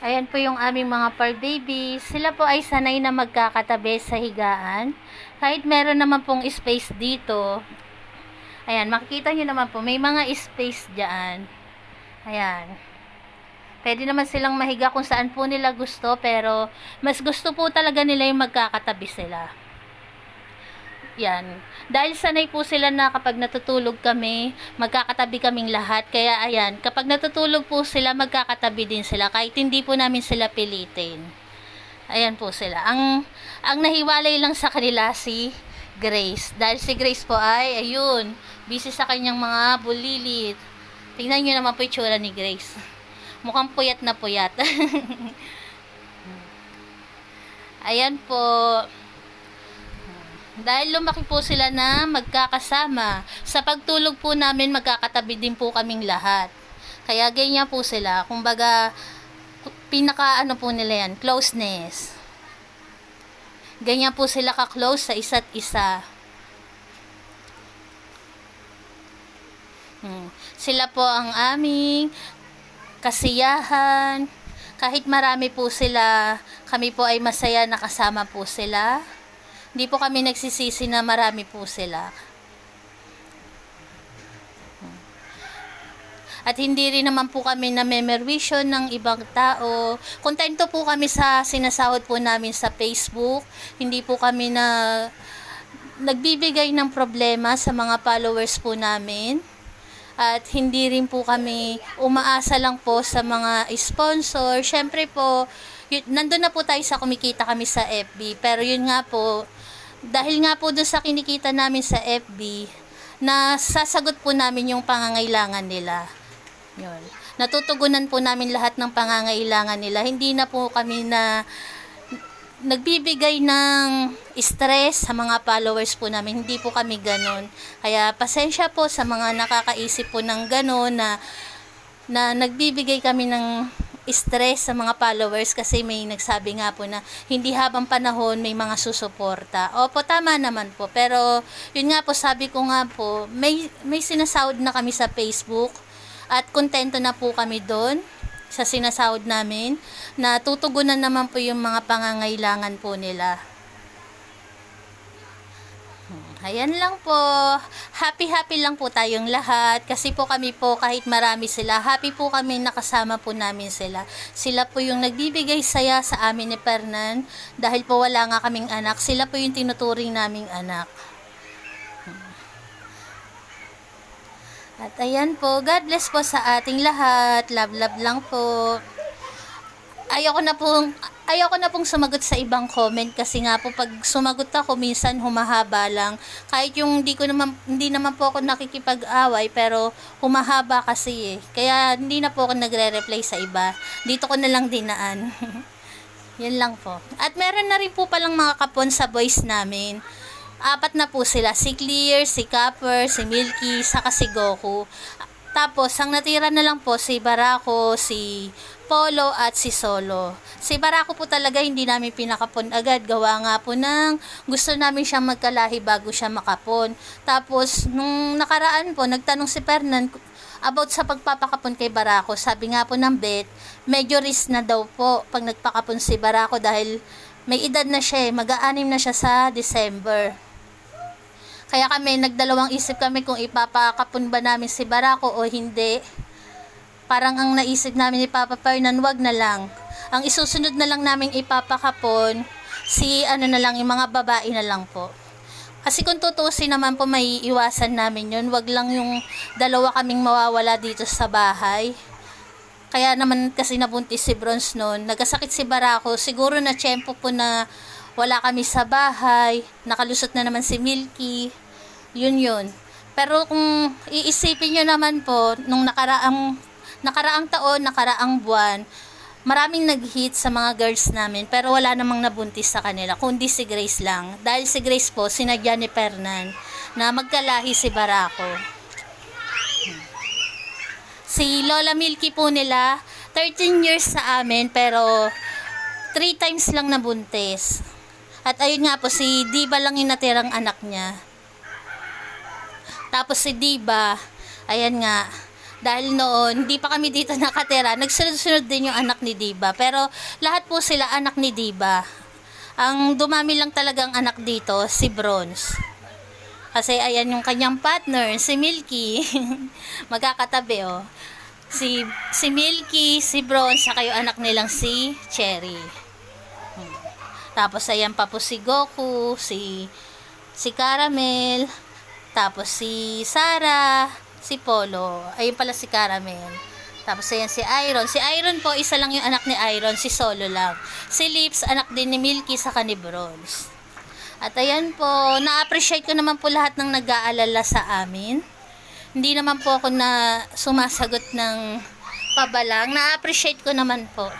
Ayan po yung aming mga fur babies. Sila po ay sanay na magkakatabi sa higaan. Kahit meron naman pong space dito. Ayan, makikita nyo naman po, may mga space dyan. Ayan. Pwede naman silang mahiga kung saan po nila gusto, pero mas gusto po talaga nila yung magkakatabi sila. Yan. Dahil sanay po sila na kapag natutulog kami, magkakatabi kaming lahat. Kaya ayan, kapag natutulog po sila, magkakatabi din sila. Kahit hindi po namin sila pilitin. Ayan po sila. Ang, ang nahiwalay lang sa kanila si Grace. Dahil si Grace po ay, ayun, busy sa kanyang mga bulilit. Tingnan nyo naman po yung tsura ni Grace. Mukhang puyat na puyat. Ayan po. Dahil lumaki po sila na magkakasama. Sa pagtulog po namin, magkakatabi din po kaming lahat. Kaya ganyan po sila. Kumbaga, pinaka ano po nila yan, closeness. Ganyan po sila ka-close sa isa't isa. Hmm. Sila po ang aming kasiyahan. Kahit marami po sila, kami po ay masaya na kasama po sila. Hindi po kami nagsisisi na marami po sila. At hindi rin naman po kami na memerwisyon ng ibang tao. Kontento po kami sa sinasahod po namin sa Facebook. Hindi po kami na nagbibigay ng problema sa mga followers po namin. At hindi rin po kami umaasa lang po sa mga sponsor. Siyempre po, yun, nandun na po tayo sa kumikita kami sa FB. Pero yun nga po, dahil nga po doon sa kinikita namin sa FB, na sasagot po namin yung pangangailangan nila. Yun. Natutugunan po namin lahat ng pangangailangan nila. Hindi na po kami na nagbibigay ng stress sa mga followers po namin. Hindi po kami ganun. Kaya pasensya po sa mga nakakaisip po ng ganun na, na nagbibigay kami ng stress sa mga followers kasi may nagsabi nga po na hindi habang panahon may mga susuporta. Opo, tama naman po. Pero yun nga po, sabi ko nga po, may, may sinasahod na kami sa Facebook at kontento na po kami doon sa sinasahod namin na tutugunan naman po yung mga pangangailangan po nila. Hmm, Ayan lang po. Happy-happy lang po tayong lahat. Kasi po kami po kahit marami sila, happy po kami nakasama po namin sila. Sila po yung nagbibigay saya sa amin ni Fernan. Dahil po wala nga kaming anak, sila po yung tinuturing naming anak. At ayan po, God bless po sa ating lahat. Love, love lang po. Ayoko na pong, ayoko na pong sumagot sa ibang comment kasi nga po pag sumagot ako minsan humahaba lang. Kahit yung hindi ko naman, hindi naman po ako nakikipag-away pero humahaba kasi eh. Kaya hindi na po ako nagre-reply sa iba. Dito ko na lang dinaan. Yan lang po. At meron na rin po palang mga kapon sa boys namin apat na po sila. Si Clear, si Copper, si Milky, saka si Goku. Tapos, ang natira na lang po si Barako, si Polo, at si Solo. Si Barako po talaga hindi namin pinakapon agad. Gawa nga po ng gusto namin siyang magkalahi bago siya makapon. Tapos, nung nakaraan po, nagtanong si Fernan about sa pagpapakapon kay Barako. Sabi nga po ng bet, medyo risk na daw po pag nagpakapon si Barako dahil may edad na siya eh. Mag-aanim na siya sa December. Kaya kami, nagdalawang isip kami kung ipapakapon ba namin si Barako o hindi. Parang ang naisip namin ni Papa Fernan, wag na lang. Ang isusunod na lang namin ipapakapon, si ano na lang, yung mga babae na lang po. Kasi kung tutusin naman po, may iwasan namin yun. Wag lang yung dalawa kaming mawawala dito sa bahay. Kaya naman kasi nabuntis si Bronze noon. Nagkasakit si Barako. Siguro na tiyempo po na wala kami sa bahay. Nakalusot na naman si Milky. Yun yun. Pero kung iisipin nyo naman po, nung nakaraang, nakaraang taon, nakaraang buwan, maraming nag-hit sa mga girls namin, pero wala namang nabuntis sa kanila, kundi si Grace lang. Dahil si Grace po, sinadya ni Fernan, na magkalahi si Barako. Si Lola Milky po nila, 13 years sa amin, pero 3 times lang nabuntis. At ayun nga po, si Diba lang yung natirang anak niya. Tapos si Diba, ayan nga, Dahil noon, hindi pa kami dito nakatira. Nagsunod-sunod din yung anak ni Diba. Pero lahat po sila anak ni Diba. Ang dumami lang talagang anak dito, si Bronze. Kasi ayan yung kanyang partner, si Milky. Magkakatabi oh. Si, si Milky, si Bronze, saka yung anak nilang si Cherry. Tapos ayan pa po si Goku, si si Caramel, tapos si Sarah, si Polo. Ayun pala si Caramel. Tapos ayan si Iron. Si Iron po, isa lang yung anak ni Iron, si Solo lang. Si Lips, anak din ni Milky sa ni Bronze. At ayan po, na-appreciate ko naman po lahat ng nag-aalala sa amin. Hindi naman po ako na sumasagot ng pabalang. Na-appreciate ko naman po.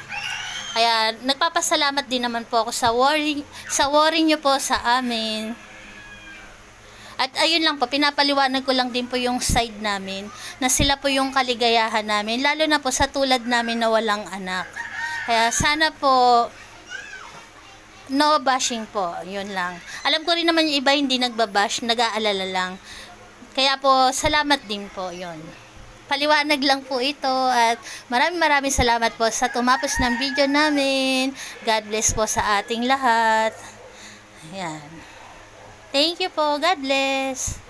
Kaya nagpapasalamat din naman po ako sa worry, sa worry nyo po sa amin. At ayun lang po, pinapaliwanag ko lang din po yung side namin na sila po yung kaligayahan namin, lalo na po sa tulad namin na walang anak. Kaya sana po no bashing po, yun lang. Alam ko rin naman yung iba hindi nagbabash, nag-aalala lang. Kaya po, salamat din po, yun. Paliwanag lang po ito at maraming maraming salamat po sa tumapos ng video namin. God bless po sa ating lahat. Ayan. Thank you po. God bless.